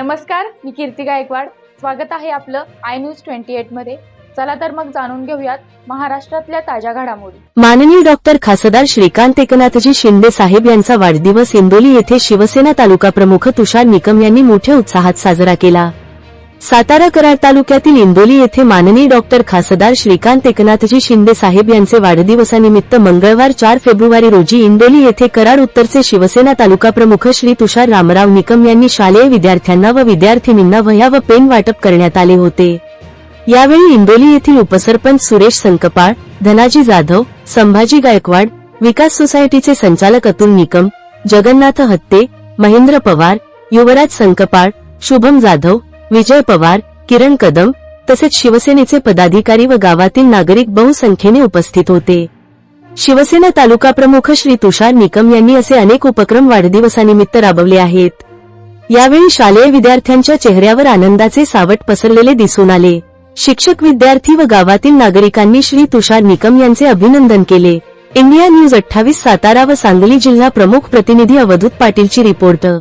नमस्कार मी कीर्ती गायकवाड. स्वागत आहे आपलं आय न्यूज ट्वेंटी एटमध्ये. चला तर मग जाणून घेऊयात महाराष्ट्रातल्या ताज्या घडामोडी. माननीय डॉक्टर खासदार श्रीकांत एकनाथजी शिंदे साहेब यांचा वाढदिवस इंदोली येथे शिवसेना तालुका प्रमुख तुषार निकम यांनी मोठ्या उत्साहात साजरा केला. सातारा कराड तालुक्यातील इंदोली येथे माननीय डॉक्टर खासदार श्रीकांत एकनाथजी शिंदे साहेब यांचे वाढदिवसानिमित्त मंगळवार चार फेब्रुवारी रोजी इंदोली येथे कराड उत्तरचे शिवसेना तालुका प्रमुख श्री तुषार रामराव निकम यांनी शालेय विद्यार्थ्यांना व विद्यार्थिनींना वह्या व पेन वाटप करण्यात आले होते. यावेळी इंदोली येथील उपसरपंच सुरेश संकपाळ धनाजी जाधव संभाजी गायकवाड विकास सोसायटीचे संचालक अतुल निकम जगन्नाथ हत्ते महेंद्र पवार युवराज संकपाळ शुभम जाधव विजय पवार किरण कदम तसेच शिवसेनेचे पदाधिकारी व गावातील नागरिक बहुसंख्येने उपस्थित होते. शिवसेना तालुका प्रमुख श्री तुषार निकम यांनी असे अनेक उपक्रम वाढदिवसानिमित्त राबवले आहेत. यावेळी शालेय विद्यार्थ्यांच्या चेहऱ्यावर आनंदाचे सावट पसरलेले दिसून आले. शिक्षक विद्यार्थी व गावातील नागरिकांनी श्री तुषार निकम यांचे अभिनंदन केले. इंडिया न्यूज अठ्ठावीस सातारा व सांगली जिल्हा प्रमुख प्रतिनिधी अवधूत पाटीलची रिपोर्ट.